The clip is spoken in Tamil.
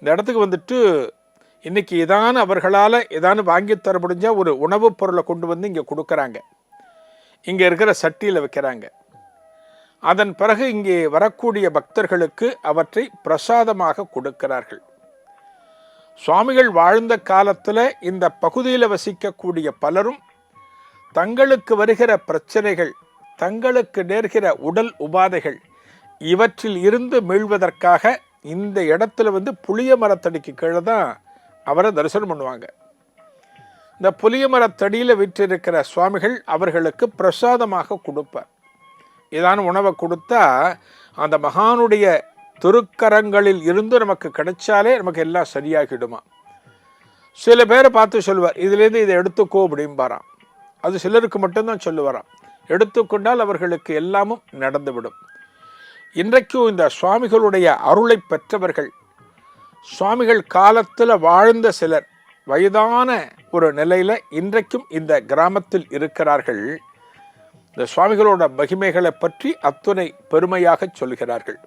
இந்த இடத்துக்கு வந்துட்டு இன்னைக்கு இதான அவர்களால் ஏதானு வாங்கி தர முடிஞ்ச ஒரு உணவுப் பொருளை கொண்டு வந்து இங்கே கொடுக்குறாங்க. இங்கே இருக்கிற சட்டியில் வைக்கிறாங்க. அதன் பிறகு இங்கே வரக்கூடிய பக்தர்களுக்கு அவற்றை பிரசாதமாக கொடுக்கிறார்கள். சுவாமிகள் வாழ்ந்த காலத்தில் இந்த பகுதியில் வசிக்கக்கூடிய பலரும் தங்களுக்கு வருகிற பிரச்சனைகள் தங்களுக்கு நேர்கிற உடல் உபாதைகள் இவற்றில் இருந்து மீள்வதற்காக இந்த இடத்துல வந்து புளிய மரத்தடிக்கு கீழே தான் அவரை தரிசனம் பண்ணுவாங்க. இந்த புளிய மரத்தடியில் விற்றிருக்கிற சுவாமிகள் அவர்களுக்கு பிரசாதமாக கொடுப்பார். இதான உணவை கொடுத்தா அந்த மகானுடைய திருக்கரங்களில் இருந்து நமக்கு கிடைச்சாலே நமக்கு எல்லாம் சரியாகிடுமா? சில பேரை பார்த்து சொல்லுவார் இதுலேருந்து இதை எடுத்துக்கோ அப்படிம்பாராம். அது சிலருக்கு மட்டும்தான் சொல்லுவாராம். எடுத்துக்கொண்டால் அவர்களுக்கு எல்லாமும் நடந்துவிடும். இன்றைக்கும் இந்த சுவாமிகளுடைய அருளை பெற்றவர்கள் சுவாமிகள் காலத்தில் வாழ்ந்த சிலர் வயதான ஒரு நிலையில் இன்றைக்கும் இந்த கிராமத்தில் இருக்கிறார்கள். இந்த சுவாமிகளோட மகிமைகளை பற்றி அத்துணை பெருமையாக சொல்கிறார்கள்.